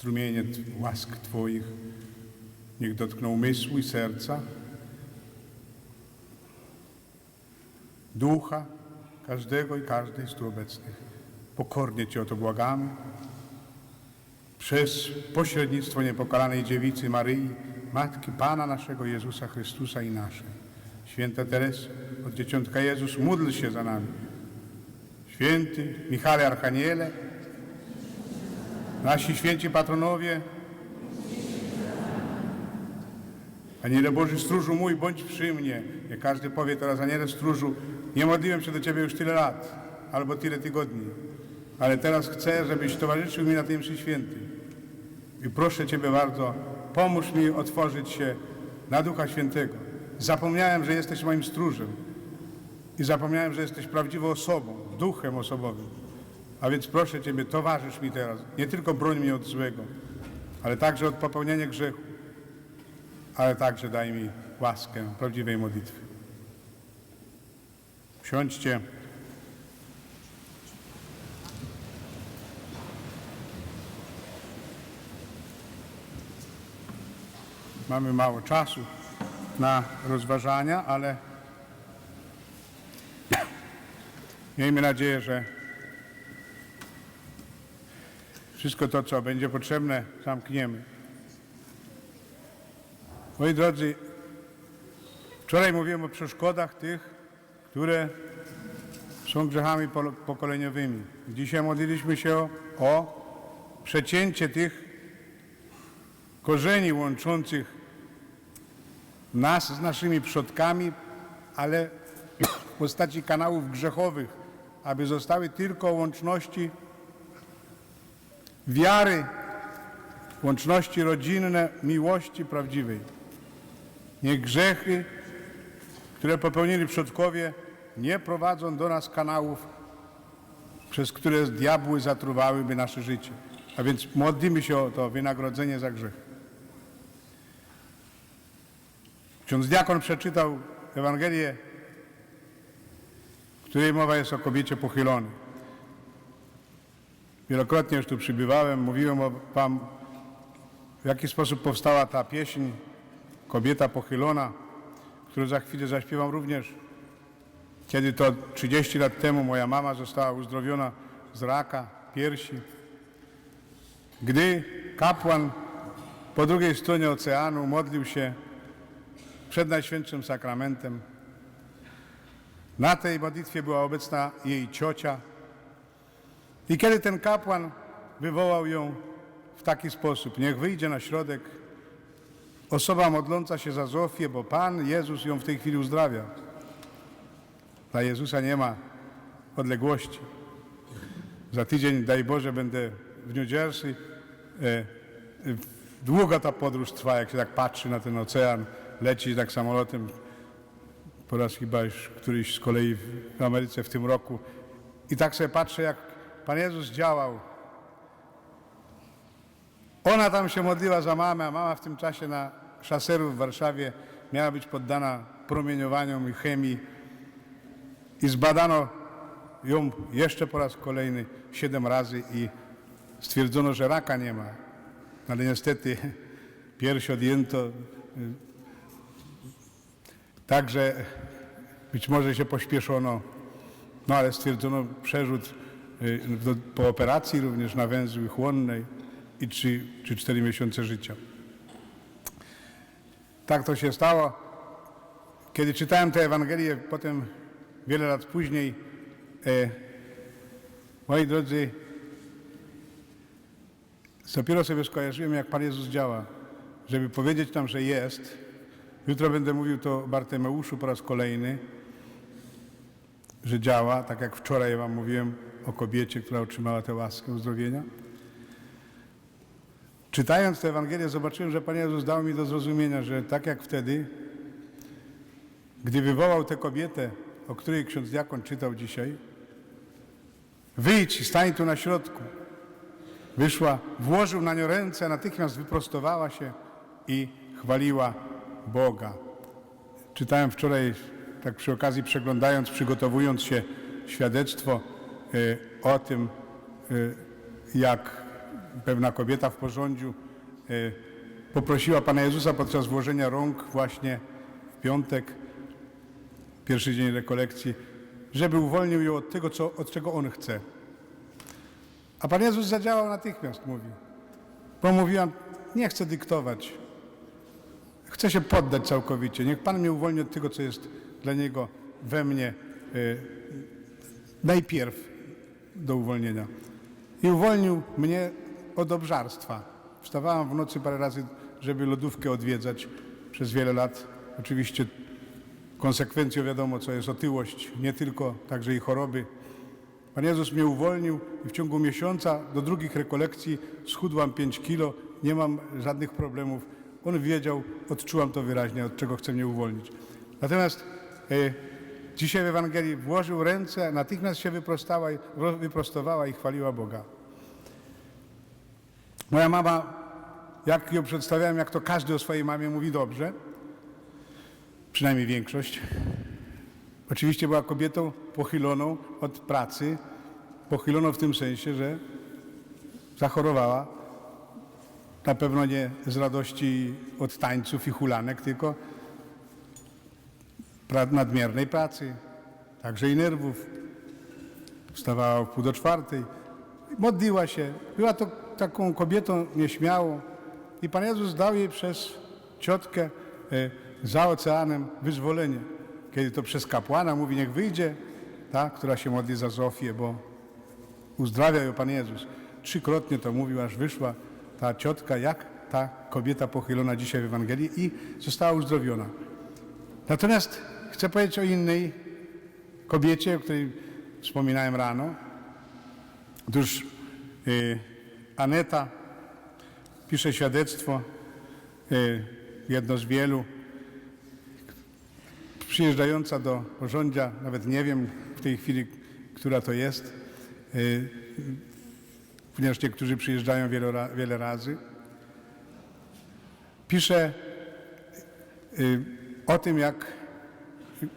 strumienie łask Twoich niech dotkną umysłu i serca, ducha każdego i każdej z tu obecnych. Pokornie Cię o to błagamy. Przez pośrednictwo niepokalanej dziewicy Maryi, Matki Pana naszego Jezusa Chrystusa i naszej. Święta Tereso, od Dzieciątka Jezus, módl się za nami. Święty Michale Archaniele, nasi święci patronowie, Aniele Boży Stróżu mój, bądź przy mnie. Nie każdy powie teraz, Aniele Stróżu, nie modliłem się do Ciebie już tyle lat, albo tyle tygodni, ale teraz chcę, żebyś towarzyszył mi na tej mszy świętej. I proszę Ciebie bardzo, pomóż mi otworzyć się na Ducha Świętego. Zapomniałem, że jesteś moim stróżem i zapomniałem, że jesteś prawdziwą osobą, duchem osobowym. A więc proszę Ciebie, towarzysz mi teraz. Nie tylko broń mnie od złego, ale także od popełnienia grzechu, ale także daj mi łaskę prawdziwej modlitwy. Siądźcie. Mamy mało czasu na rozważania, ale miejmy nadzieję, że wszystko to, co będzie potrzebne, zamkniemy. Moi drodzy, wczoraj mówiłem o przeszkodach tych, które są grzechami pokoleniowymi. Dzisiaj modliliśmy się o, o przecięcie tych korzeni łączących nas z naszymi przodkami, ale w postaci kanałów grzechowych, aby zostały tylko łączności wiary, łączności rodzinne, miłości prawdziwej. Niech grzechy, które popełnili przodkowie, nie prowadzą do nas kanałów, przez które diabły zatruwałyby nasze życie. A więc modlimy się o to wynagrodzenie za grzech. Ksiądz diakon przeczytał Ewangelię, w której mowa jest o kobiecie pochylonej. Wielokrotnie już tu przybywałem, mówiłem o w jaki sposób powstała ta pieśń Kobieta pochylona, którą za chwilę zaśpiewam również. Kiedy to 30 lat temu moja mama została uzdrowiona z raka piersi. Gdy kapłan po drugiej stronie oceanu modlił się przed Najświętszym Sakramentem, na tej modlitwie była obecna jej ciocia. I kiedy ten kapłan wywołał ją w taki sposób, niech wyjdzie na środek osoba modląca się za Zofię, bo Pan Jezus ją w tej chwili uzdrawia. Dla Jezusa nie ma odległości. Za tydzień, daj Boże, będę w New Jersey. E, długo ta podróż trwa, jak się tak patrzy na ten ocean, leci tak samolotem. Po raz chyba już któryś z kolei w Ameryce w tym roku. I tak sobie patrzę, jak Pan Jezus działał ona tam się modliła za mamę, a mama w tym czasie na szaseru w Warszawie miała być poddana promieniowaniom i chemii. I zbadano ją jeszcze po raz kolejny siedem razy i stwierdzono, że raka nie ma. Ale niestety pierś odjęto. Także być może się pośpieszono, no ale stwierdzono przerzut do, po operacji również na węzły chłonnej i 3 czy 4 miesiące życia. Tak to się stało. Kiedy czytałem tę Ewangelię, potem wiele lat później, e, moi drodzy, dopiero sobie skojarzyłem, jak Pan Jezus działa, żeby powiedzieć nam, że jest. Jutro będę mówił to Bartemeuszu po raz kolejny, że działa, tak jak wczoraj Wam mówiłem o kobiecie, która otrzymała tę łaskę uzdrowienia. Czytając tę Ewangelię, zobaczyłem, że Pan Jezus dał mi do zrozumienia, że tak jak wtedy, gdy wywołał tę kobietę, o której ksiądz diakon czytał dzisiaj, wyjdź, stań tu na środku. Wyszła, włożył na nią ręce, natychmiast wyprostowała się i chwaliła Boga. Czytałem wczoraj, tak przy okazji przeglądając, przygotowując się, świadectwo o tym, e, jak pewna kobieta w porządziu e, poprosiła Pana Jezusa podczas włożenia rąk właśnie w piątek, pierwszy dzień rekolekcji, żeby uwolnił ją od tego, co, od czego On chce. A Pan Jezus zadziałał natychmiast, mówi. Bo mówiłam, nie chcę dyktować. Chcę się poddać całkowicie. Niech Pan mnie uwolni od tego, co jest dla Niego we mnie y, najpierw do uwolnienia. I uwolnił mnie od obżarstwa. Wstawałam w nocy parę razy, żeby lodówkę odwiedzać przez wiele lat. Oczywiście konsekwencją wiadomo, co jest otyłość, nie tylko, także i choroby. Pan Jezus mnie uwolnił i w ciągu miesiąca do drugich rekolekcji schudłam 5 kilo, nie mam żadnych problemów. On wiedział, odczułam to wyraźnie, od czego chce mnie uwolnić. Natomiast e, dzisiaj w Ewangelii włożył ręce, natychmiast się wyprostała, wyprostowała i chwaliła Boga. Moja mama, jak ją przedstawiałem, jak to każdy o swojej mamie mówi dobrze, przynajmniej większość, Oczywiście była kobietą pochyloną od pracy, pochyloną w tym sensie, że zachorowała. Na pewno nie z radości od tańców i hulanek, tylko nadmiernej pracy, także i nerwów. Wstawała o pół do czwartej, modliła się. Była to taką kobietą nieśmiałą i Pan Jezus dał jej przez ciotkę e, za oceanem wyzwolenie. Kiedy to przez kapłana mówi, niech wyjdzie, ta, która się modli za Zofię, bo uzdrawia ją Pan Jezus. Trzykrotnie to mówił, aż wyszła ta ciotka, jak ta kobieta pochylona dzisiaj w Ewangelii i została uzdrowiona. Natomiast chcę powiedzieć o innej kobiecie, o której wspominałem rano. Otóż y, Aneta pisze świadectwo, y, jedno z wielu, przyjeżdżająca do porządzia, nawet nie wiem w tej chwili, która to jest, y, ponieważ niektórzy przyjeżdżają wiele, wiele razy. Pisze y, o tym, jak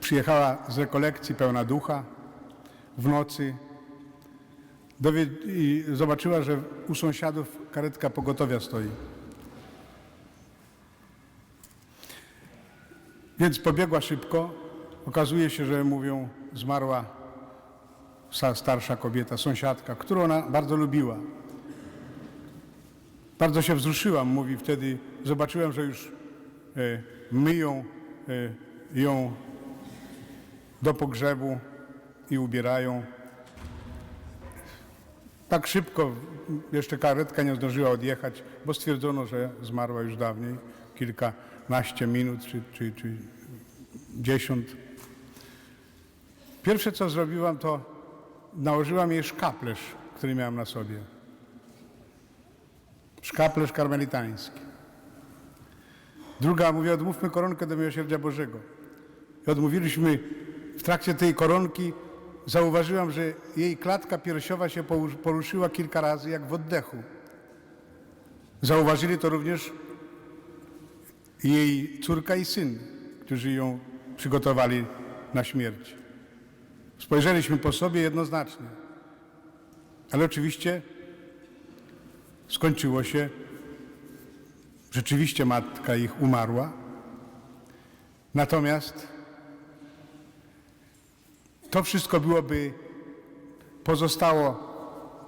przyjechała z rekolekcji pełna ducha w nocy i zobaczyła, że u sąsiadów karetka pogotowia stoi. Więc pobiegła szybko. Okazuje się, że mówią, zmarła sta- starsza kobieta, sąsiadka, którą ona bardzo lubiła. Bardzo się wzruszyłam, mówi wtedy. Zobaczyłem, że już e, myją e, ją do pogrzebu i ubierają. Tak szybko, jeszcze karetka nie zdążyła odjechać, bo stwierdzono, że zmarła już dawniej, kilkanaście minut czy, czy, czy dziesiąt. Pierwsze co zrobiłam, to nałożyłam jej szkaplerz, który miałam na sobie. Szkaplerz karmelitański. Druga mówi, odmówmy koronkę do miłosierdzia Bożego. I odmówiliśmy w trakcie tej koronki, zauważyłam, że jej klatka piersiowa się poruszyła kilka razy, jak w oddechu. Zauważyli to również jej córka i syn, którzy ją przygotowali na śmierć. Spojrzeliśmy po sobie jednoznacznie. Ale oczywiście skończyło się, rzeczywiście matka ich umarła. Natomiast to wszystko byłoby pozostało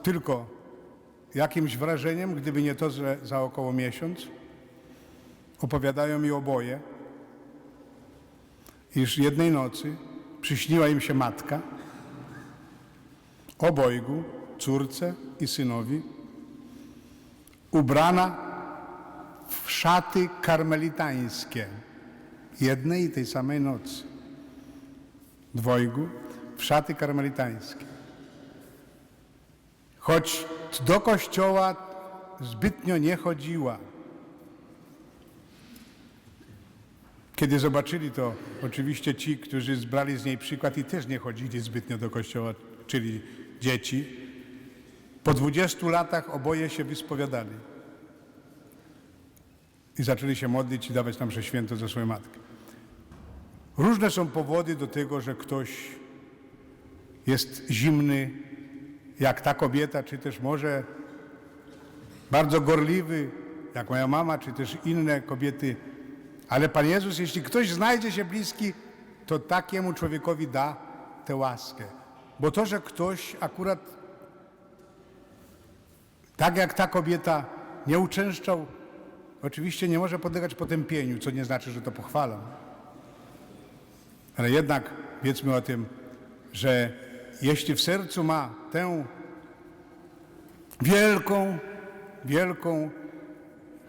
tylko jakimś wrażeniem, gdyby nie to, że za około miesiąc opowiadają mi oboje, iż jednej nocy przyśniła im się matka, obojgu, córce i synowi, ubrana w szaty karmelitańskie jednej i tej samej nocy. Dwojgu szaty karmelitańskie. Choć do kościoła zbytnio nie chodziła. Kiedy zobaczyli to, oczywiście ci, którzy zbrali z niej przykład i też nie chodzili zbytnio do kościoła, czyli dzieci, po 20 latach oboje się wyspowiadali. I zaczęli się modlić i dawać nam że święto za swoją matkę. Różne są powody do tego, że ktoś jest zimny, jak ta kobieta, czy też może bardzo gorliwy, jak moja mama, czy też inne kobiety. Ale Pan Jezus, jeśli ktoś znajdzie się bliski, to takiemu człowiekowi da tę łaskę. Bo to, że ktoś akurat, tak jak ta kobieta, nie uczęszczał, oczywiście nie może podlegać potępieniu, co nie znaczy, że to pochwalam. Ale jednak wiedzmy o tym, że jeśli w sercu ma tę wielką, wielką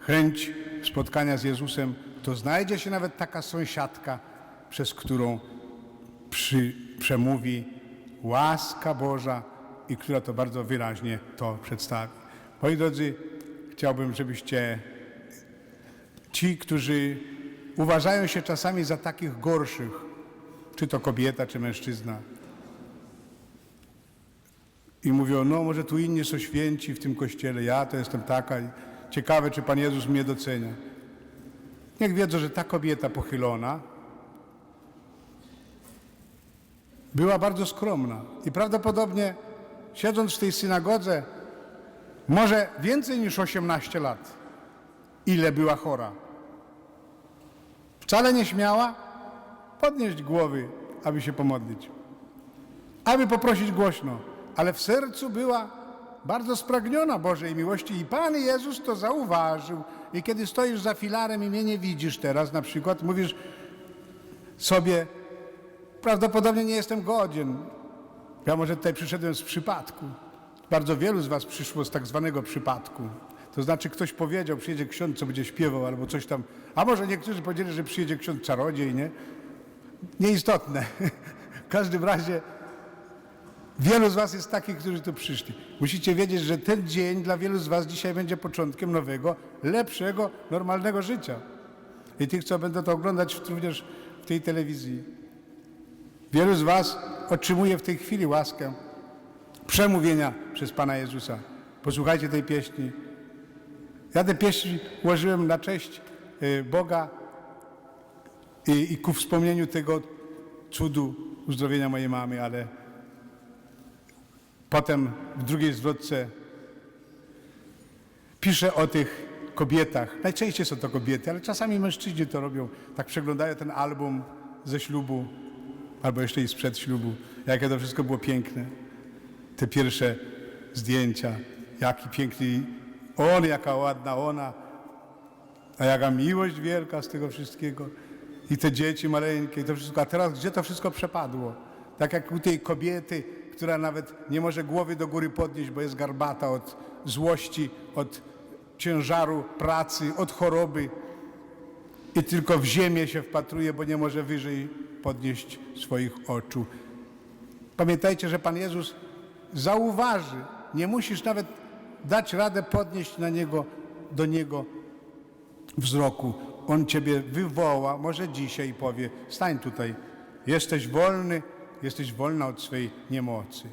chęć spotkania z Jezusem, to znajdzie się nawet taka sąsiadka, przez którą przy, przemówi łaska Boża i która to bardzo wyraźnie to przedstawi. Moi drodzy, chciałbym, żebyście ci, którzy uważają się czasami za takich gorszych, czy to kobieta, czy mężczyzna, i mówią, no może tu inni są święci w tym kościele, ja to jestem taka. Ciekawe, czy Pan Jezus mnie docenia. Niech wiedzą, że ta kobieta pochylona była bardzo skromna i prawdopodobnie siedząc w tej synagodze może więcej niż 18 lat, ile była chora. Wcale nie śmiała podnieść głowy, aby się pomodlić aby poprosić głośno, ale w sercu była bardzo spragniona Bożej miłości i Pan Jezus to zauważył. I kiedy stoisz za filarem i mnie nie widzisz teraz na przykład, mówisz sobie, prawdopodobnie nie jestem godzien. Ja może tutaj przyszedłem z przypadku. Bardzo wielu z was przyszło z tak zwanego przypadku. To znaczy ktoś powiedział, przyjedzie ksiądz, co będzie śpiewał albo coś tam. A może niektórzy powiedzieli, że przyjedzie ksiądz czarodziej, nie? Nieistotne. W każdym razie Wielu z Was jest takich, którzy tu przyszli. Musicie wiedzieć, że ten dzień dla wielu z Was dzisiaj będzie początkiem nowego, lepszego, normalnego życia. I tych, co będą to oglądać również w tej telewizji. Wielu z Was otrzymuje w tej chwili łaskę przemówienia przez Pana Jezusa. Posłuchajcie tej pieśni. Ja tę pieśń ułożyłem na cześć y, Boga i, i ku wspomnieniu tego cudu uzdrowienia mojej mamy, ale Potem w drugiej zwrotce pisze o tych kobietach. Najczęściej są to kobiety, ale czasami mężczyźni to robią. Tak przeglądają ten album ze ślubu, albo jeszcze i sprzed ślubu. Jakie to wszystko było piękne. Te pierwsze zdjęcia. Jaki piękny on, jaka ładna ona. A jaka miłość wielka z tego wszystkiego. I te dzieci maleńkie, to wszystko. A teraz gdzie to wszystko przepadło? Tak jak u tej kobiety, która nawet nie może głowy do góry podnieść, bo jest garbata od złości, od ciężaru pracy, od choroby. I tylko w ziemię się wpatruje, bo nie może wyżej podnieść swoich oczu. Pamiętajcie, że Pan Jezus zauważy, nie musisz nawet dać radę podnieść na niego, do Niego wzroku. On Ciebie wywoła, może dzisiaj powie, stań tutaj, jesteś wolny, jesteś wolna od swej niemocy.